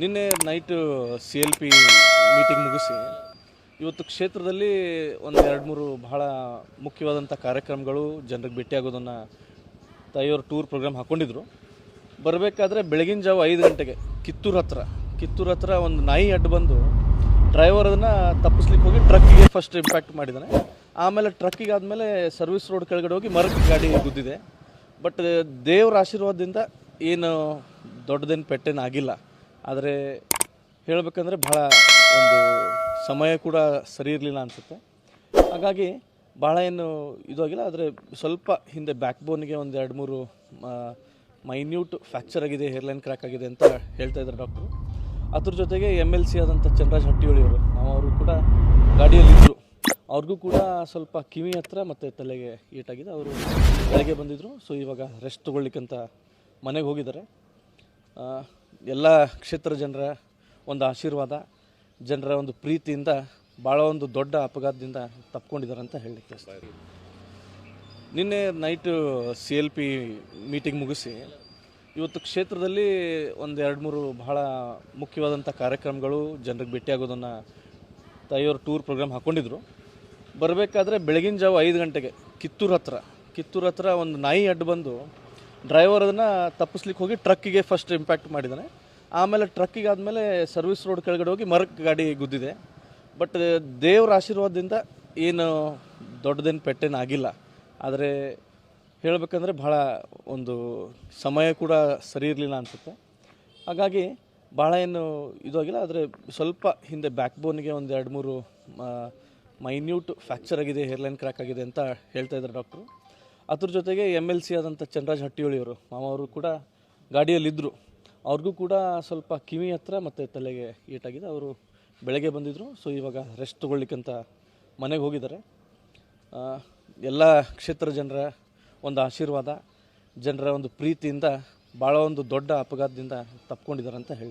ನಿನ್ನೆ night C L P meeting ಮುಗಿಸಿ, ಇವತ್ತು ಕ್ಷೇತ್ರದಲ್ಲಿ ಒಂದು ಎರಡು ಮೂರು ಬಹಳ ಮುಖ್ಯವಾದಂಥ ಕಾರ್ಯಕ್ರಮಗಳು ಜನರಿಗೆ ಭೇಟಿಯಾಗೋದನ್ನು ತಾಯಿಯವರು ಟೂರ್ ಪ್ರೋಗ್ರಾಮ್ ಹಾಕ್ಕೊಂಡಿದ್ರು ಬರಬೇಕಾದ್ರೆ ಬೆಳಗಿನ ಜಾವ ಐದು ಗಂಟೆಗೆ ಕಿತ್ತೂರು ಹತ್ರ ಕಿತ್ತೂರು ಹತ್ರ ಒಂದು ನಾಯಿ ಅಡ್ಡು ಬಂದು ಡ್ರೈವರ್ ಅದನ್ನು ತಪ್ಪಿಸ್ಲಿಕ್ಕೆ ಹೋಗಿ ಟ್ರಕ್ಕಿಗೆ ಫಸ್ಟ್ ಇಂಪ್ಯಾಕ್ಟ್ ಮಾಡಿದ್ದಾನೆ ಆಮೇಲೆ ಟ್ರಕ್ಕಿಗೆ ಆದಮೇಲೆ ಸರ್ವಿಸ್ ರೋಡ್ ಕೆಳಗಡೆ ಹೋಗಿ ಮರಕ್ಕೆ ಗಾಡಿ ಗುದ್ದಿದೆ. ಬಟ್ ದೇವರ ಆಶೀರ್ವಾದದಿಂದ ಏನು ದೊಡ್ಡದೇನು ಪೆಟ್ಟೇನು ಆಗಿಲ್ಲ. ಆದರೆ ಹೇಳಬೇಕಂದ್ರೆ ಭಾಳ ಒಂದು ಸಮಯ ಕೂಡ ಸರಿ ಇರಲಿಲ್ಲ ಅನಿಸುತ್ತೆ. ಹಾಗಾಗಿ ಭಾಳ ಏನು ಇದಾಗಿಲ್ಲ ಆದರೆ ಸ್ವಲ್ಪ ಹಿಂದೆ ಬ್ಯಾಕ್ ಬೋನ್ಗೆ ಒಂದು ಎರಡು ಮೂರು ಮೈನ್ಯೂಟ್ ಫ್ರ್ಯಾಕ್ಚರ್ ಆಗಿದೆ ಹೇರ್ಲೈನ್ ಕ್ರ್ಯಾಕ್ ಆಗಿದೆ ಅಂತ ಹೇಳ್ತಾ ಇದ್ದಾರೆ ಡಾಕ್ಟ್ರು ಅದ್ರ ಜೊತೆಗೆ ಎಂ ಎಲ್ ಸಿ ಆದಂಥ ಚಂದ್ರಾಜ್ ಹಟ್ಟಿಹೊಳಿಯವರು ನಾವು ಅವರು ಕೂಡ ಗಾಡಿಯಲ್ಲಿದ್ದರು ಅವ್ರಿಗೂ ಕೂಡ ಸ್ವಲ್ಪ ಕಿವಿ ಹತ್ರ ಮತ್ತು ತಲೆಗೆ ಏಟಾಗಿದೆ ಅವರು ಬೆಳಗ್ಗೆ ಬಂದಿದ್ದರು ಸೊ ಇವಾಗ ರೆಸ್ಟ್ ತೊಗೊಳ್ಲಿಕ್ಕಂತ ಮನೆಗೆ ಹೋಗಿದ್ದಾರೆ. ಎಲ್ಲ ಕ್ಷೇತ್ರ ಜನರ ಒಂದು ಆಶೀರ್ವಾದ, ಜನರ ಒಂದು ಪ್ರೀತಿಯಿಂದ ಭಾಳ ಒಂದು ದೊಡ್ಡ ಅಪಘಾತದಿಂದ ತಪ್ಕೊಂಡಿದ್ದಾರೆ ಅಂತ ಹೇಳಲಿಕ್ಕೆ ನಿನ್ನೆ night C L P meeting ಮುಗಿಸಿ, ಇವತ್ತು ಕ್ಷೇತ್ರದಲ್ಲಿ ಒಂದು ಎರಡು ಮೂರು ಬಹಳ ಮುಖ್ಯವಾದಂಥ ಕಾರ್ಯಕ್ರಮಗಳು ಜನರಿಗೆ ಭೇಟಿಯಾಗೋದನ್ನು ತಾಯಿಯವರು ಟೂರ್ ಪ್ರೋಗ್ರಾಮ್ ಹಾಕ್ಕೊಂಡಿದ್ರು ಬರಬೇಕಾದ್ರೆ ಬೆಳಗಿನ ಜಾವ ಐದು ಗಂಟೆಗೆ ಕಿತ್ತೂರು ಹತ್ರ ಕಿತ್ತೂರು ಹತ್ರ ಒಂದು ನಾಯಿ ಅಡ್ಡು ಬಂದು ಡ್ರೈವರ್ ಅದನ್ನು ತಪ್ಪಿಸ್ಲಿಕ್ಕೆ ಹೋಗಿ ಟ್ರಕ್ಕಿಗೆ ಫಸ್ಟ್ ಇಂಪ್ಯಾಕ್ಟ್ ಮಾಡಿದ್ದಾನೆ ಆಮೇಲೆ ಟ್ರಕ್ಕಿಗೆ ಆದಮೇಲೆ ಸರ್ವಿಸ್ ರೋಡ್ ಕೆಳಗಡೆ ಹೋಗಿ ಮರಕ್ಕೆ ಗಾಡಿ ಗುದ್ದಿದೆ. ಬಟ್ ದೇವರ ಆಶೀರ್ವಾದದಿಂದ ಏನು ದೊಡ್ಡದೇನು ಪೆಟ್ಟೇನು ಆಗಿಲ್ಲ. ಆದರೆ ಹೇಳಬೇಕಂದ್ರೆ ಭಾಳ ಒಂದು ಸಮಯ ಕೂಡ ಸರಿ ಇರಲಿಲ್ಲ ಅನಿಸುತ್ತೆ. ಹಾಗಾಗಿ ಭಾಳ ಏನು ಇದಾಗಿಲ್ಲ ಆದರೆ ಸ್ವಲ್ಪ ಹಿಂದೆ ಬ್ಯಾಕ್ ಬೋನ್ಗೆ ಒಂದು ಎರಡು ಮೂರು ಮೈನ್ಯೂಟ್ ಫ್ರ್ಯಾಕ್ಚರ್ ಆಗಿದೆ ಹೇರ್ಲೈನ್ ಕ್ರ್ಯಾಕ್ ಆಗಿದೆ ಅಂತ ಹೇಳ್ತಾ ಇದ್ದಾರೆ ಡಾಕ್ಟ್ರು ಅದ್ರ ಜೊತೆಗೆ ಎಂ ಎಲ್ ಸಿ ಆದಂಥ ಚಂದ್ರರಾಜ್ ಹಟ್ಟಿಹೊಳಿಯವರು ಮಾಮವರು ಕೂಡ ಗಾಡಿಯಲ್ಲಿದ್ದರು ಅವ್ರಿಗೂ ಕೂಡ ಸ್ವಲ್ಪ ಕಿವಿ ಹತ್ರ ಮತ್ತು ತಲೆಗೆ ಏಟಾಗಿದೆ. ಅವರು ಬೆಳಗ್ಗೆ ಬಂದಿದ್ದರು ಸೊ ಇವಾಗ ರೆಸ್ಟ್ ತೊಗೊಳ್ಲಿಕ್ಕಂತ ಮನೆಗೆ ಹೋಗಿದ್ದಾರೆ. ಎಲ್ಲ ಕ್ಷೇತ್ರ ಜನರ ಒಂದು ಆಶೀರ್ವಾದ, ಜನರ ಒಂದು ಪ್ರೀತಿಯಿಂದ, ಭಾಳ ಒಂದು ದೊಡ್ಡ ಅಪಘಾತದಿಂದ ತಪ್ಕೊಂಡಿದ್ದಾರೆ ಅಂತ ಹೇಳಿ